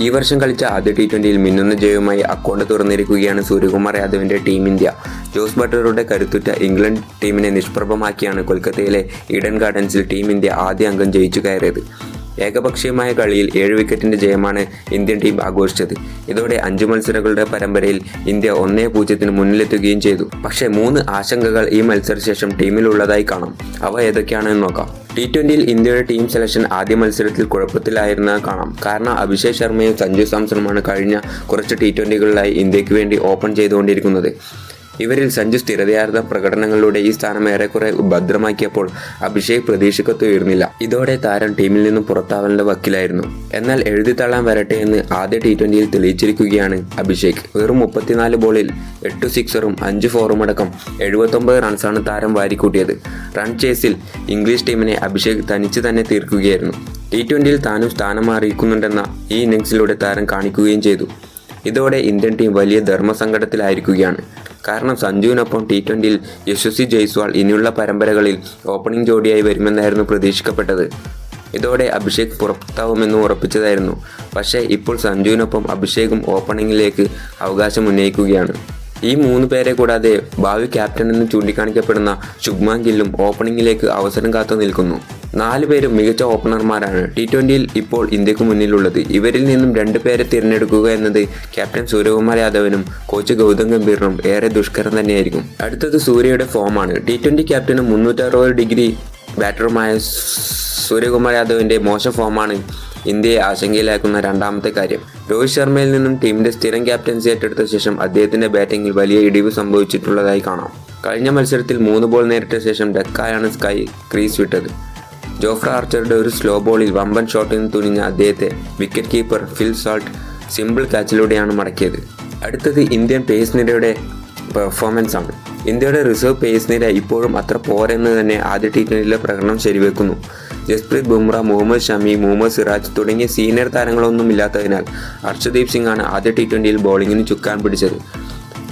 ഈ വർഷം കളിച്ച ആദ്യ ടി ട്വന്റിയിൽ മിന്നുന്ന ജയവുമായി അക്കൗണ്ട് തുറന്നിരിക്കുകയാണ് സൂര്യകുമാർ യാദവിന്റെ ടീം ഇന്ത്യ. ജോസ് ബട്ടറുടെ കരുത്തുറ്റ ഇംഗ്ലണ്ട് ടീമിനെ നിഷ്പ്രഭമാക്കിയാണ് കൊൽക്കത്തയിലെ ഈഡൻ ഗാർഡൻസിൽ ടീം ഇന്ത്യ ആദ്യ അംഗം ജയിച്ചു കയറിയത്. ഏകപക്ഷീയമായ കളിയിൽ ഏഴ് വിക്കറ്റിന്റെ ജയമാണ് ഇന്ത്യൻ ടീം ആഘോഷിച്ചത്. ഇതോടെ അഞ്ച് മത്സരങ്ങളുടെ പരമ്പരയിൽ ഇന്ത്യ ഒന്നേ പൂജ്യത്തിന് മുന്നിലെത്തുകയും ചെയ്തു. പക്ഷേ മൂന്ന് ആശങ്കകൾ ഈ മത്സരശേഷം ടീമിലുള്ളതായി കാണാം. അവ ഏതൊക്കെയാണെന്ന് നോക്കാം. ടി ട്വന്റിയിൽ ഇന്ത്യയുടെ ടീം സെലക്ഷൻ ആദ്യ മത്സരത്തിൽ കുഴപ്പത്തിലായിരുന്നത് കാണാം. കാരണം അഭിഷേക് ശർമ്മയും സഞ്ജു സാംസണുമാണ് കഴിഞ്ഞ കുറച്ച് ടി ട്വന്റികളിലായി ഇന്ത്യയ്ക്ക് വേണ്ടി ഓപ്പൺ ചെയ്തുകൊണ്ടിരിക്കുന്നത്. ഇവരിൽ സഞ്ജു സ്ഥിരതയാർന്ന പ്രകടനങ്ങളിലൂടെ ഈ സ്ഥാനം ഏറെക്കുറെ ഭദ്രമാക്കിയപ്പോൾ അഭിഷേക് പ്രതീക്ഷക്കത്തുയർന്നില്ല. ഇതോടെ താരം ടീമിൽ നിന്നും പുറത്താവലിന്റെ വക്കിലായിരുന്നു. എന്നാൽ എഴുതിത്തള്ളാൻ വരട്ടെ എന്ന് ആദ്യ ടി ട്വന്റിയിൽ തെളിയിച്ചിരിക്കുകയാണ് അഭിഷേക്. വെറും മുപ്പത്തിനാല് ബോളിൽ എട്ട് സിക്സറും അഞ്ച് ഫോറും അടക്കം എഴുപത്തൊമ്പത് റൺസാണ് താരം വാരിക്കൂട്ടിയത്. റൺ ചേസിൽ ഇംഗ്ലീഷ് ടീമിനെ അഭിഷേക് തനിച്ച് തന്നെ തീർക്കുകയായിരുന്നു. ടി ട്വന്റിയിൽ താനും സ്ഥാനം അറിയിക്കുന്നുണ്ടെന്ന ഈ ഇന്നിംഗ്സിലൂടെ താരം കാണിക്കുകയും ചെയ്തു. ഇതോടെ ഇന്ത്യൻ ടീം വലിയ ധർമ്മസങ്കടത്തിലായിരിക്കുകയാണ്. കാരണം സഞ്ജുവിനൊപ്പം ടി ട്വന്റിയിൽ യശസ്വി ജയ്സ്വാൾ ഇനിയുള്ള പരമ്പരകളിൽ ഓപ്പണിംഗ് ജോഡിയായി വരുമെന്നായിരുന്നു പ്രതീക്ഷിക്കപ്പെട്ടത്. ഇതോടെ അഭിഷേക് പുറത്താവുമെന്ന് ഉറപ്പിച്ചതായിരുന്നു. പക്ഷേ ഇപ്പോൾ സഞ്ജുവിനൊപ്പം അഭിഷേകും ഓപ്പണിംഗിലേക്ക് അവകാശം ഉന്നയിക്കുകയാണ്. ഈ മൂന്ന് പേരെ കൂടാതെ ഭാവി ക്യാപ്റ്റൻ എന്ന് ചൂണ്ടിക്കാണിക്കപ്പെടുന്ന ശുഭ്മാൻ ഗില്ലും ഓപ്പണിംഗിലേക്ക് അവസരം കാത്തു നിൽക്കുന്നു. നാല് പേരും മികച്ച ഓപ്പണർമാരാണ്. ടി ട്വന്റിയിൽ ഇപ്പോൾ ഇന്ത്യയ്ക്ക് മുന്നിലുള്ളത്. ഇവരിൽ നിന്നും രണ്ട് പേരെ തിരഞ്ഞെടുക്കുക എന്നത് ക്യാപ്റ്റൻ സൂര്യകുമാർ യാദവിനും കോച്ച് ഗൗതം ഗംഭീറിനും ഏറെ ദുഷ്കരം തന്നെയായിരിക്കും. അടുത്തത് സൂര്യയുടെ ഫോമാണ് ടി ട്വന്റി ക്യാപ്റ്റനും മുന്നൂറ്ററുപത് ഡിഗ്രി ബാറ്ററുമായ സൂര്യകുമാർ യാദവിന്റെ മോശം ഫോമാണ് ഇന്ത്യയെ ആശങ്കയിലാക്കുന്ന രണ്ടാമത്തെ കാര്യം. രോഹിത് ശർമ്മയിൽ നിന്നും ടീമിന്റെ സ്ഥിരം ക്യാപ്റ്റൻസി ഏറ്റെടുത്ത ശേഷം അദ്ദേഹത്തിന്റെ ബാറ്റിംഗിൽ വലിയ ഇടിവ് സംഭവിച്ചിട്ടുള്ളതായി കാണാം. കഴിഞ്ഞ മത്സരത്തിൽ മൂന്ന് ബോൾ നേരിട്ട ശേഷം ഡക്കായാണ് സ്കൈ ക്രീസ് വിട്ടത്. ജോഫ്ര ആർച്ചറുടെ ഒരു സ്ലോ ബോളിൽ വമ്പൻ ഷോട്ടിന് തുനിഞ്ഞ അദ്ദേഹത്തെ wicket keeper Phil Salt simple കാച്ചിലൂടെയാണ് മടക്കിയത്. അടുത്തത് ഇന്ത്യൻ പേസ് നിരയുടെ പെർഫോമൻസ് ആണ്. ഇന്ത്യയുടെ റിസർവ് പേസ് നിര ഇപ്പോഴും അത്ര പോരെന്ന് തന്നെ ആദ്യ ടി ട്വന്റിയിലെ പ്രകടനം ശരിവെക്കുന്നു. ജസ്പ്രീത് ബുംറ മുഹമ്മദ് ഷമി മുഹമ്മദ് സിറാജ് തുടങ്ങിയ സീനിയർ താരങ്ങളൊന്നും ഇല്ലാത്തതിനാൽ ഹർഷദീപ് സിംഗ് ആണ് ആദ്യ ടി ട്വന്റിയിൽ ബോളിങ്ങിന് ചുക്കാൻ പിടിച്ചത്.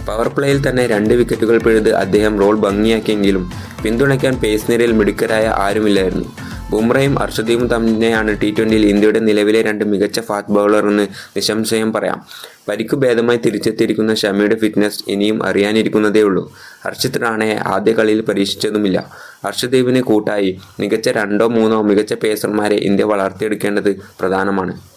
പവർ പ്ലേയിൽ തന്നെ രണ്ട് വിക്കറ്റുകൾ പിഴുത് അദ്ദേഹം റോൾ ഭംഗിയാക്കിയെങ്കിലും പിന്തുണയ്ക്കാൻ പേസ് നിരയിൽ മിടുക്കരായ ആരുമില്ലായിരുന്നു. ബുംറയും അർഷദീപും തന്നെയാണ് ടി ട്വന്റിയിൽ ഇന്ത്യയുടെ നിലവിലെ രണ്ട് മികച്ച ഫാസ്റ്റ് ബൗളർ എന്ന് നിശംശയം പറയാം. പരിക്കു ഭേദമായി തിരിച്ചെത്തിയിരിക്കുന്ന ഷമിയുടെ ഫിറ്റ്നസ് ഇനിയും അറിയാനിരിക്കുന്നതേ ഉള്ളൂ. ഹർഷിത് റാണയെ ആദ്യ കളിയിൽ പരീക്ഷിച്ചതുമില്ല. ഹർഷദീപിന് കൂട്ടായി മികച്ച രണ്ടോ മൂന്നോ മികച്ച പേസർമാരെ ഇന്ത്യ വളർത്തിയെടുക്കേണ്ടത് പ്രധാനമാണ്.